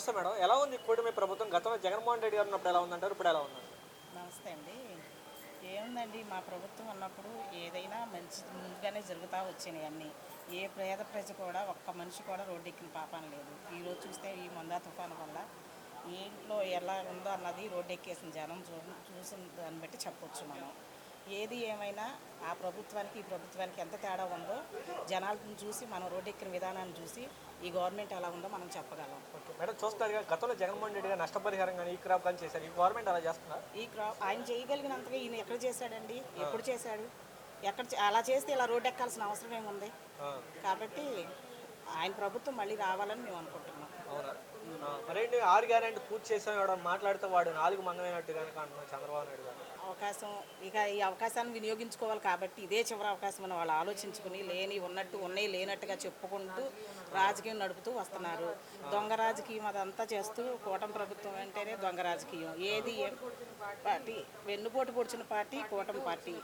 నమస్తే మేడం. ఎలా ఉంది కూటమి ప్రభుత్వం? గతంలో జగన్మోహన్ రెడ్డి గారు ఉన్నప్పుడు ఎలా ఉందంటారు? ఇప్పుడు ఎలా ఉందండి నమస్తే అండి. ఏముందండి? మా ప్రభుత్వం ఉన్నప్పుడు ఏదైనా మంచి ముందుగానే జరుగుతూ వచ్చినాయి అన్నీ. ఏ పేద ప్రజ కూడా ఒక్క మనిషి కూడా రోడ్డు ఎక్కిన పాపం లేదు. ఈరోజు చూస్తే ఈ మందా తుఫాను వల్ల ఇంట్లో ఎలా ఉందో అన్నది రోడ్డు ఎక్కేసిన జనం చూ చూసిన దాన్ని బట్టి చెప్పొచ్చు మనం. ఏది ఏమైనా ఆ ప్రభుత్వానికి ఈ ప్రభుత్వానికి ఎంత తేడా ఉందో జనాలను చూసి మనం రోడ్డు ఎక్కిన విధానాన్ని చూసి ఈ గవర్నమెంట్ ఎలా ఉందో మనం చెప్పగలం. మేడం చూస్తున్నారు గతంలో జగన్మోహన్ రెడ్డి గారు నష్టపరిహారం కానీ ఈ క్రాప్ కానీ చేశారు. ఈ గవర్నమెంట్ అలా చేస్తున్నారు ఈ క్రాప్ ఆయన చేయగలిగినంతగా ఈయన ఎక్కడ చేశాడండి? ఎప్పుడు చేశాడు? ఎక్కడ అలా చేస్తే ఇలా రోడ్డు ఎక్కాల్సిన అవసరం ఏముంది? కాబట్టి ఆయన ప్రభుత్వం మళ్ళీ రావాలని మేము అనుకుంటున్నాం. మరేంటి? ఆరు గ్యారెంటీ పూర్తి చేసాం ఎవడన్నా మాట్లాడితే వాడు నాలుగు మందమైనట్టు కనుక చంద్రబాబు నాయుడు గారు. అవకాశం ఇక ఈ అవకాశాన్ని వినియోగించుకోవాలి కాబట్టి ఇదే చివరి అవకాశం అని వాళ్ళు ఆలోచించుకుని లేని ఉన్నట్టు ఉన్నాయి లేనట్టుగా చెప్పుకుంటూ రాజకీయం నడుపుతూ వస్తున్నారు. దొంగ రాజకీయం అదంతా చేస్తూ కూటమి ప్రభుత్వం అంటేనే దొంగ రాజకీయం. ఏది ఏం పార్టీ? వెన్నుపోటు పొడిచిన పార్టీ కూటమి పార్టీ.